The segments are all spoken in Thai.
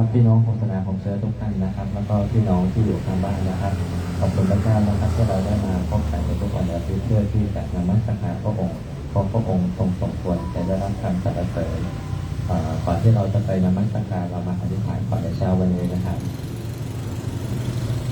ครับพี่น้องของสนาของเชื้อทุกท่านนะครับ แล้วก็พี่น้องที่อยู่ทางบ้านนะครับขอบคุณพระเจ้านะครับที่เราได้มาพบกันในทุกวันอาทิตย์เพื่อที่จะนมัสการพระองค์เพราะพระองค์ทรงสมควรจะได้รับการสรรเสริญก่อนที่เราจะไปนมัสการเรามาอธิษฐานก่อนในเช้าวันนี้นะครับ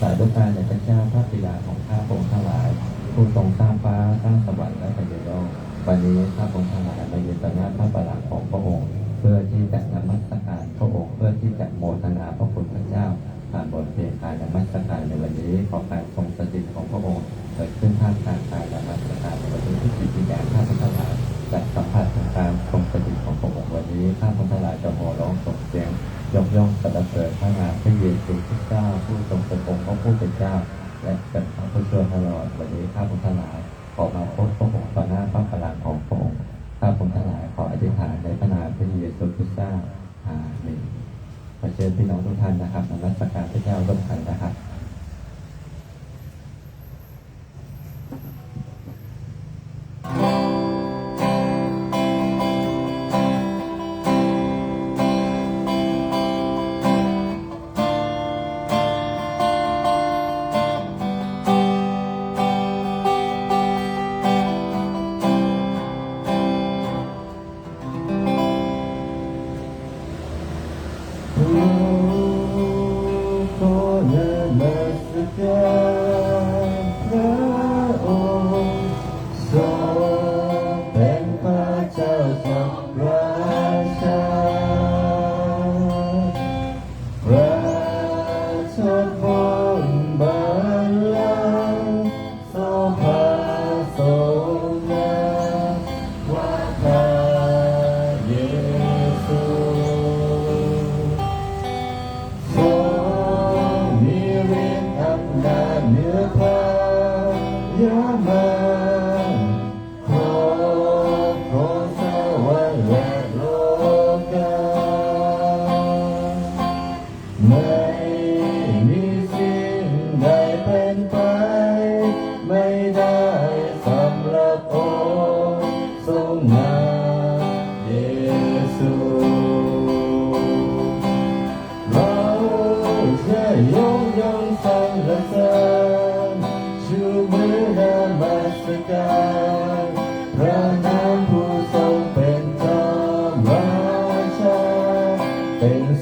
สาธุการแด่พระเจ้าพระบิดาของข้าพระองค์ทั้งหลาย ผู้ทรงสร้างฟ้าสร้างสวรรค์และแผ่นดินโลกวันนี้ข้าพระองค์ทั้งหลายมายืนต่อหน้าพระประหลาดของพระองค์ เพื่อที่จะนมัสการพระองค์เพื่อที่จะโมทนาพระคุณพระเจ้าผ่านบทเพลงการนมัสการในวันนี้ขอการทรงสถิตของพระองค์เกิดขึ้นท่ามกลางการนมัสการในวันนี้ที่จิตวิญญาณข้าพระองค์ทั้งหลายจะสัมผัสถึงการทรงสถิตของพระองค์วันนี้ข้าพระองค์ทั้งหลายจะโห่ร้องส่งเสียงยกย่องสรรเสริญพระนามพระเยซูคริสต์เจ้าผู้ทรง เ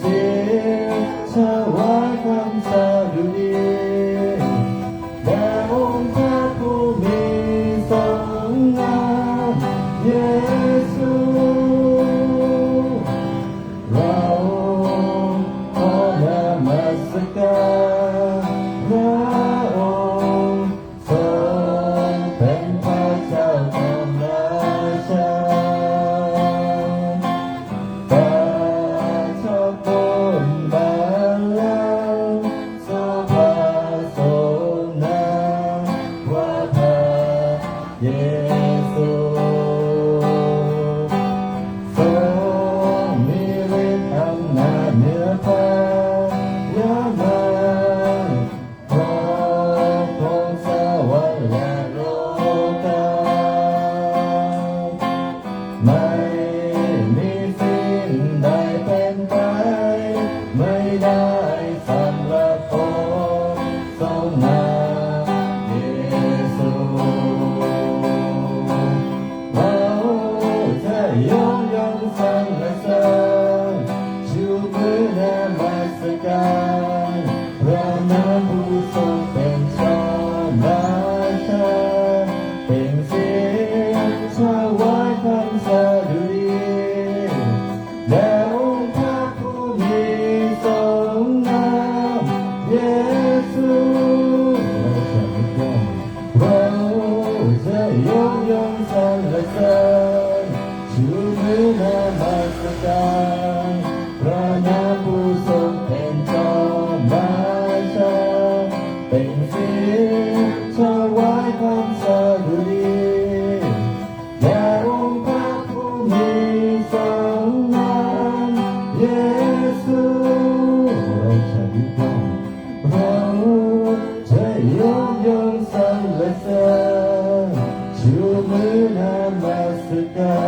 นามัสกา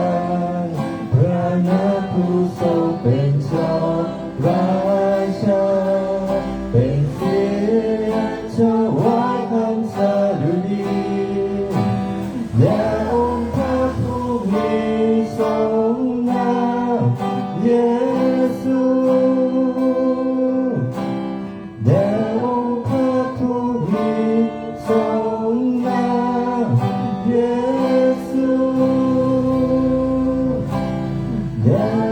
รพระนาผู้ทรงเป็นชอบ Yeah.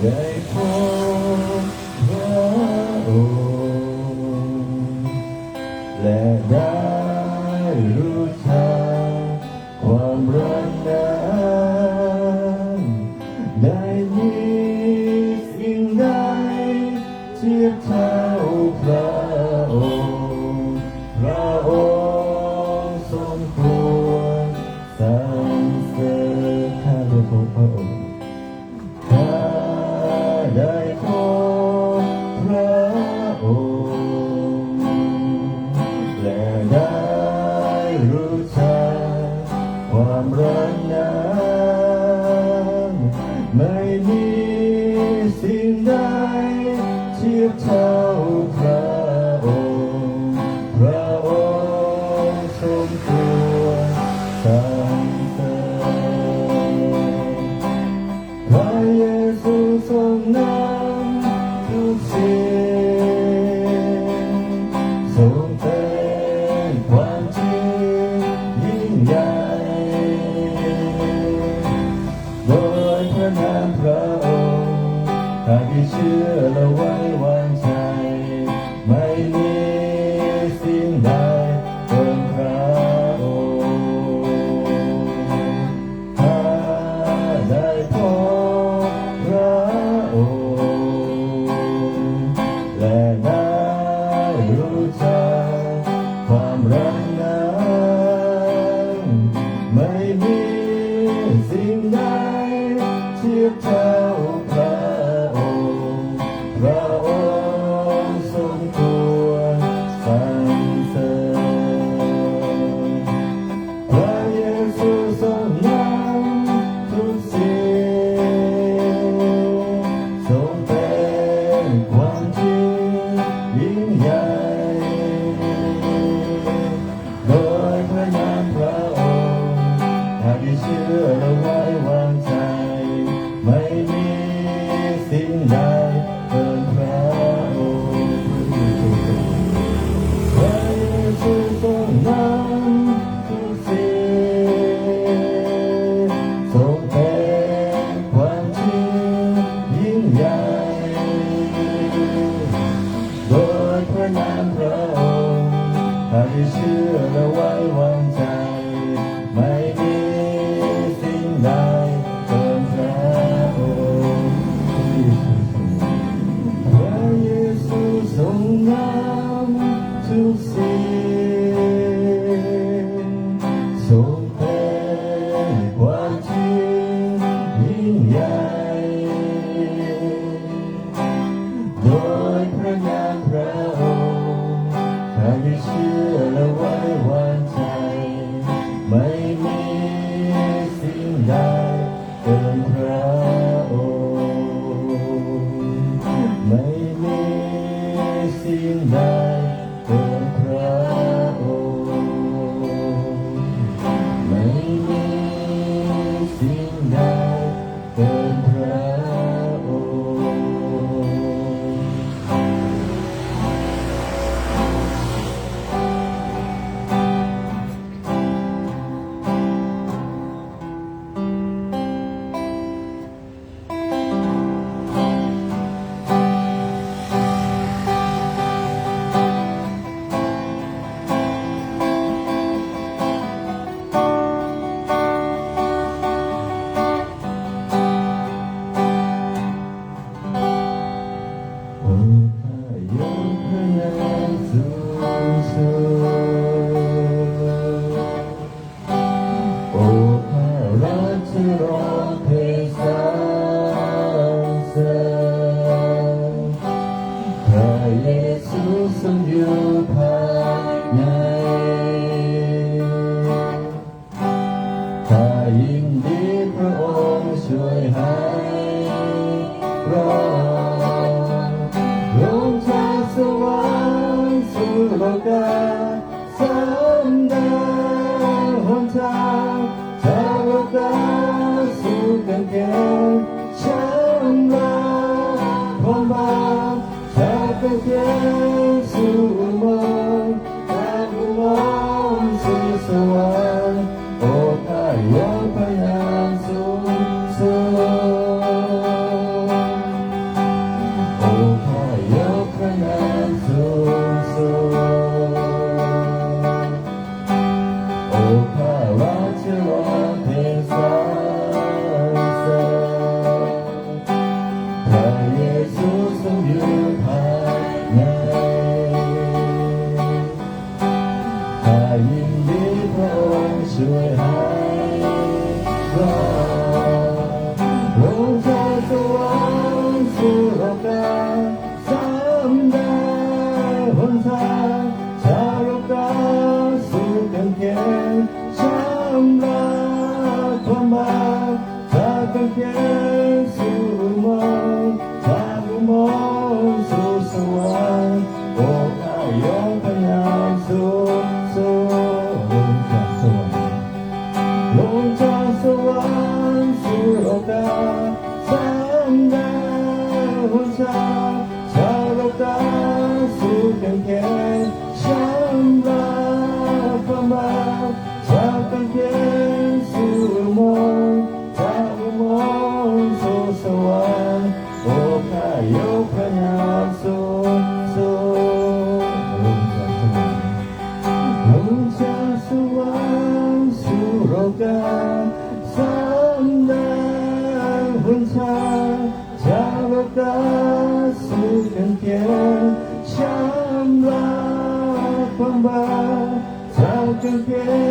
ไ favor. to the one. so เ